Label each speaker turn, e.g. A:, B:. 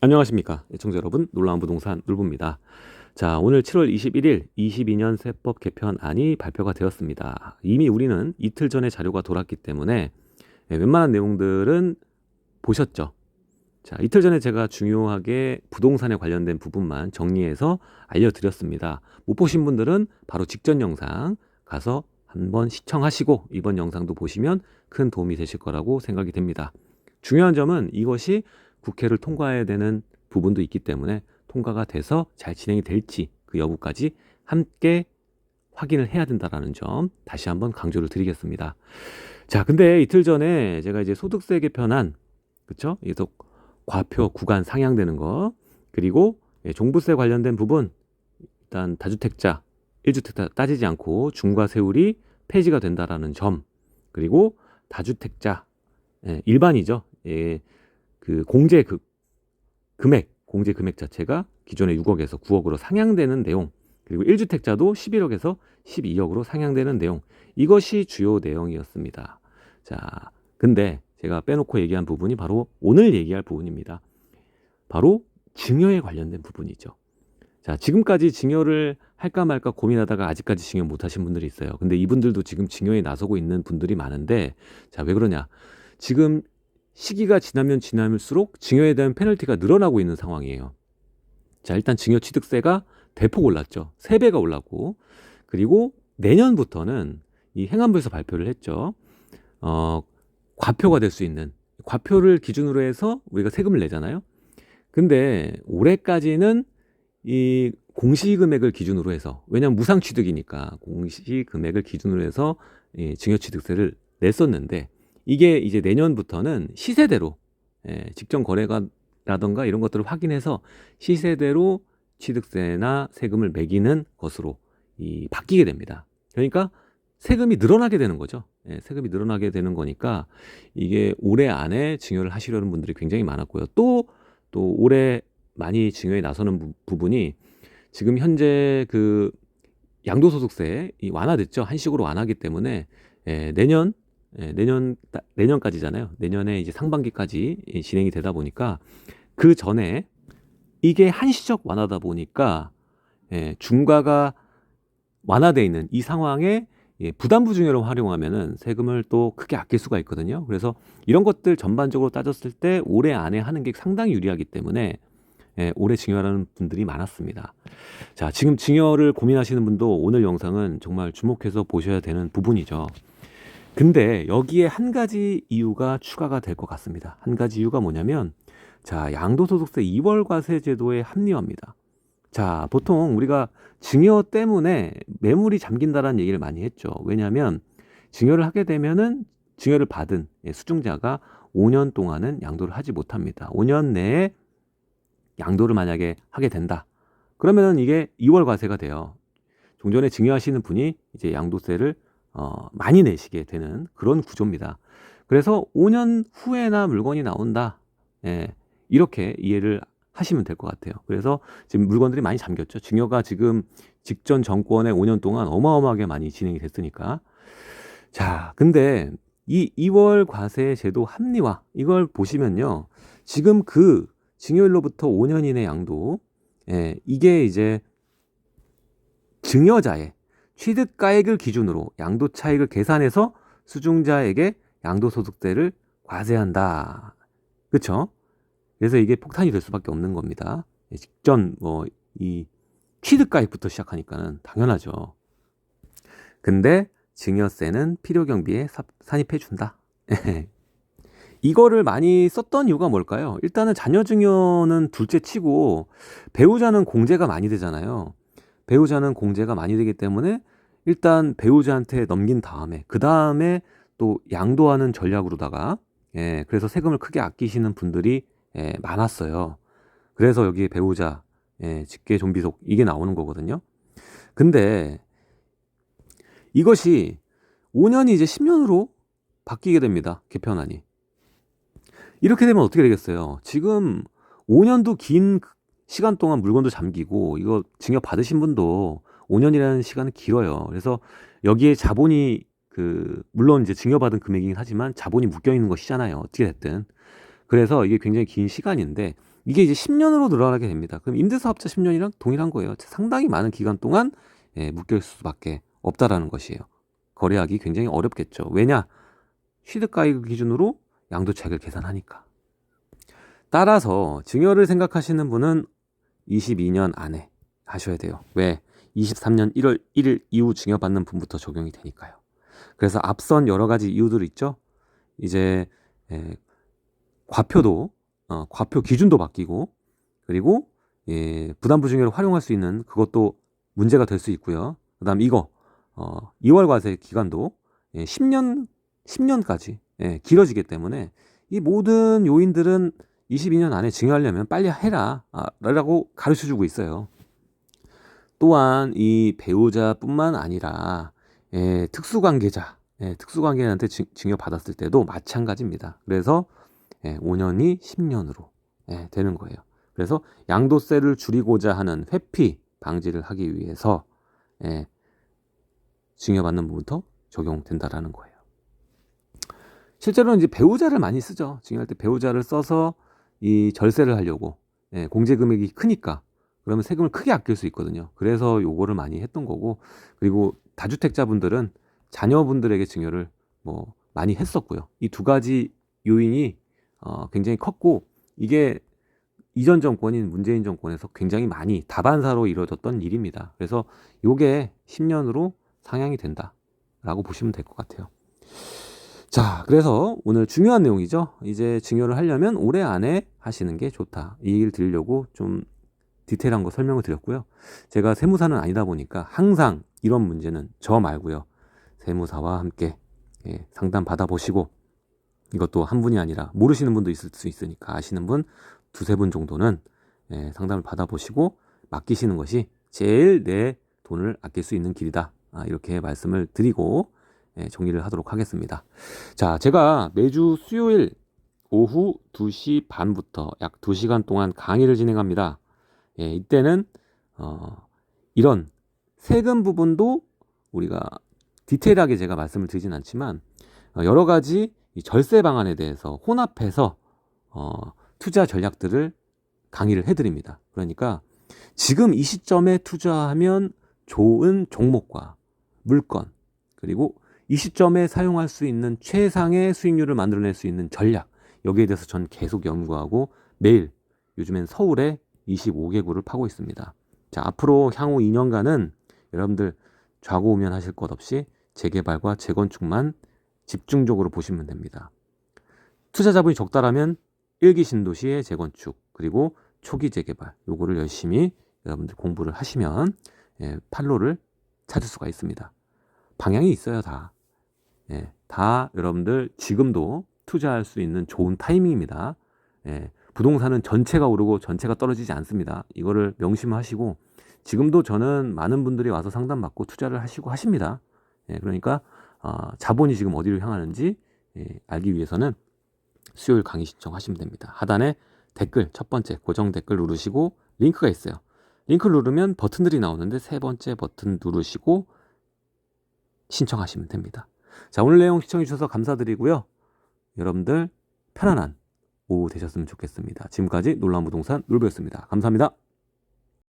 A: 안녕하십니까. 애청자 여러분, 놀라운 부동산 놀부입니다. 자, 오늘 7월 21일 22년 세법 개편안이 발표가 되었습니다. 이미 우리는 이틀 전에 자료가 돌았기 때문에 예, 웬만한 내용들은 보셨죠. 자, 이틀 전에 제가 중요하게 부동산에 관련된 부분만 정리해서 알려드렸습니다. 못 보신 분들은 바로 직전 영상 가서 한번 시청하시고 이번 영상도 보시면 큰 도움이 되실 거라고 생각이 됩니다. 중요한 점은 이것이 국회를 통과해야 되는 부분도 있기 때문에 통과가 돼서 잘 진행이 될지 그 여부까지 함께 확인을 해야 된다라는 점 다시 한번 강조를 드리겠습니다. 자, 근데 이틀 전에 제가 이제 소득세 개편안 그쵸? 그래서 과표 구간 상향되는 거 그리고 예, 종부세 관련된 부분 일단 다주택자 1주택자 따지지 않고 중과 세율이 폐지가 된다라는 점 그리고 다주택자 예, 일반이죠. 예, 그 공제 그 금액 공제 금액 자체가 기존의 6억에서 9억으로 상향되는 내용 그리고 1주택자도 11억에서 12억으로 상향되는 내용 이것이 주요 내용이었습니다. 자, 근데 제가 빼놓고 얘기한 부분이 바로 오늘 얘기할 부분입니다. 바로 증여에 관련된 부분이죠. 자, 지금까지 증여를 할까 말까 고민하다가 아직까지 증여 못 하신 분들이 있어요. 근데 이분들도 지금 증여에 나서고 있는 분들이 많은데, 자, 왜 그러냐. 지금 시기가 지나면 지나면수록 증여에 대한 페널티가 늘어나고 있는 상황이에요. 자, 일단 증여 취득세가 대폭 올랐죠. 3배가 올랐고, 그리고 내년부터는 이 행안부에서 발표를 했죠. 어, 과표가 될 수 있는, 과표를 기준으로 해서 우리가 세금을 내잖아요. 근데 올해까지는 이 공시금액을 기준으로 해서, 왜냐면 무상취득이니까 공시금액을 기준으로 해서 이 증여취득세를 냈었는데, 이게 이제 내년부터는 시세대로 예, 직전 거래가라던가 이런 것들을 확인해서 시세대로 취득세나 세금을 매기는 것으로 이 바뀌게 됩니다. 그러니까 세금이 늘어나게 되는 거죠. 예, 세금이 늘어나게 되는 거니까 이게 올해 안에 증여를 하시려는 분들이 굉장히 많았고요. 또, 또 올해 많이 증여에 나서는 부, 부분이 지금 현재 그 양도소득세 이 완화됐죠. 한식으로 완화하기 때문에 예, 내년 예, 내년 따- 내년까지잖아요. 내년에 이제 상반기까지 이 진행이 되다 보니까 그 전에 이게 한시적 완화다 보니까 예, 중과가 완화돼 있는 이 상황에 예, 부담부 증여로 활용하면은 세금을 또 크게 아낄 수가 있거든요. 그래서 이런 것들 전반적으로 따졌을 때 올해 안에 하는 게 상당히 유리하기 때문에 예, 올해 증여하는 분들이 많았습니다. 자, 지금 증여를 고민하시는 분도 오늘 영상은 정말 주목해서 보셔야 되는 부분이죠. 근데 여기에 한 가지 이유가 추가가 될 것 같습니다. 한 가지 이유가 뭐냐면, 자, 양도소득세 2월 과세 제도에 합리화입니다. 자, 보통 우리가 증여 때문에 매물이 잠긴다라는 얘기를 많이 했죠. 왜냐하면 증여를 하게 되면은 증여를 받은 예, 수증자가 5년 동안은 양도를 하지 못합니다. 5년 내에 양도를 만약에 하게 된다. 그러면은 이게 2월 과세가 돼요. 종전에 증여하시는 분이 이제 양도세를 어, 많이 내시게 되는 그런 구조입니다. 그래서 5년 후에나 물건이 나온다. 예, 이렇게 이해를 하시면 될 것 같아요. 그래서 지금 물건들이 많이 잠겼죠. 증여가 지금 직전 정권의 5년 동안 어마어마하게 많이 진행이 됐으니까. 자, 근데 이 2월 과세 제도 합리화 이걸 보시면요. 지금 그 증여일로부터 5년 이내 양도 예, 이게 이제 증여자의 취득가액을 기준으로 양도 차익을 계산해서 수중자에게 양도소득세를 과세한다. 그쵸? 그래서 이게 폭탄이 될 수밖에 없는 겁니다. 예, 직전 뭐 이 취득가액부터 시작하니까는 당연하죠. 근데 증여세는 필요 경비에 삽- 산입해 준다. 이거를 많이 썼던 이유가 뭘까요? 일단은 자녀 증여는 둘째 치고 배우자는 공제가 많이 되잖아요. 배우자는 공제가 많이 되기 때문에 일단 배우자한테 넘긴 다음에 그 다음에 또 양도하는 전략으로다가 예, 그래서 세금을 크게 아끼시는 분들이 예, 많았어요. 그래서 여기 배우자 예, 직계 좀비속 이게 나오는 거거든요. 근데 이것이 5년이 이제 10년으로 바뀌게 됩니다. 개편안이. 이렇게 되면 어떻게 되겠어요? 지금 5년도 긴 시간 동안 물건도 잠기고 이거 증여 받으신 분도 5년이라는 시간은 길어요. 그래서 여기에 자본이 그 물론 이제 증여받은 금액이긴 하지만 자본이 묶여 있는 것이잖아요. 어떻게 됐든. 그래서 이게 굉장히 긴 시간인데 이게 이제 10년으로 늘어나게 됩니다. 그럼 임대사업자 10년이랑 동일한 거예요. 상당히 많은 기간 동안 예, 묶여 있을 수밖에 없다라는 것이에요. 거래하기 굉장히 어렵겠죠. 왜냐? 취득가액 기준으로 양도차익을 계산하니까. 따라서 증여를 생각하시는 분은 22년 안에 하셔야 돼요. 왜? 23년 1월 1일 이후 증여받는 분부터 적용이 되니까요. 그래서 앞선 여러 가지 이유들 있죠. 이제 에, 과표도 어, 과표 기준도 바뀌고 그리고 예, 부담부 증여를 활용할 수 있는 그것도 문제가 될 수 있고요. 그다음 이거 어, 2월 과세 기간도 예, 10년 10년까지 예, 길어지기 때문에 이 모든 요인들은 22년 안에 증여하려면 빨리 해라 아, 라고 가르쳐 주고 있어요. 또한 이 배우자뿐만 아니라 예, 특수관계자, 예, 특수관계자한테 증- 증여받았을 때도 마찬가지입니다. 그래서 예, 5년이 10년으로 예, 되는 거예요. 그래서 양도세를 줄이고자 하는 회피 방지를 하기 위해서 예, 증여받는 부분부터 적용된다라는 거예요. 실제로는 이제 배우자를 많이 쓰죠. 증여할 때 배우자를 써서 이 절세를 하려고 예, 공제 금액이 크니까 그러면 세금을 크게 아낄 수 있거든요. 그래서 요거를 많이 했던 거고 그리고 다주택자분들은 자녀분들에게 증여를 뭐 많이 했었고요. 이 두 가지 요인이 어, 굉장히 컸고 이게 이전 정권인 문재인 정권에서 굉장히 많이 다반사로 이루어졌던 일입니다. 그래서 요게 10년으로 상향이 된다라고 보시면 될 것 같아요. 자, 그래서 오늘 중요한 내용이죠. 이제 증여를 하려면 올해 안에 하시는 게 좋다. 이 얘기를 드리려고 좀 디테일한 거 설명을 드렸고요. 제가 세무사는 아니다 보니까 항상 이런 문제는 저 말고요. 세무사와 함께 예, 상담 받아보시고 이것도 한 분이 아니라 모르시는 분도 있을 수 있으니까 아시는 분 두세 분 정도는 예, 상담을 받아보시고 맡기시는 것이 제일 내 돈을 아낄 수 있는 길이다. 아, 이렇게 말씀을 드리고 예, 정리를 하도록 하겠습니다. 자, 제가 매주 수요일 오후 2시 반부터 약 2시간 동안 강의를 진행합니다. 예, 이때는 어, 이런 세금 부분도 우리가 디테일하게 제가 말씀을 드리진 않지만 어, 여러 가지 이 절세 방안에 대해서 혼합해서 어, 투자 전략들을 강의를 해드립니다. 그러니까 지금 이 시점에 투자하면 좋은 종목과 물건 그리고 이 시점에 사용할 수 있는 최상의 수익률을 만들어낼 수 있는 전략 여기에 대해서 전 계속 연구하고 매일 요즘엔 서울에 25개구를 파고 있습니다. 자 앞으로 향후 2년간은 여러분들 좌고우면 하실 것 없이 재개발과 재건축만 집중적으로 보시면 됩니다. 투자 자본이 적다라면 일기 신도시의 재건축 그리고 초기 재개발 요거를 열심히 여러분들 공부를 하시면 예, 판로를 찾을 수가 있습니다. 방향이 있어요 다. 예, 다 여러분들 지금도 투자할 수 있는 좋은 타이밍입니다. 예, 부동산은 전체가 오르고 전체가 떨어지지 않습니다. 이거를 명심하시고 지금도 저는 많은 분들이 와서 상담받고 투자를 하시고 하십니다. 예, 그러니까 어, 자본이 지금 어디로 향하는지 예, 알기 위해서는 수요일 강의 신청하시면 됩니다. 하단에 댓글 첫 번째 고정 댓글 누르시고 링크가 있어요. 링크 누르면 버튼들이 나오는데 세 번째 버튼 누르시고 신청하시면 됩니다. 자 오늘 내용 시청해 주셔서 감사드리고요. 여러분들 편안한 오후 되셨으면 좋겠습니다. 지금까지 놀라운 부동산 놀배였습니다. 감사합니다.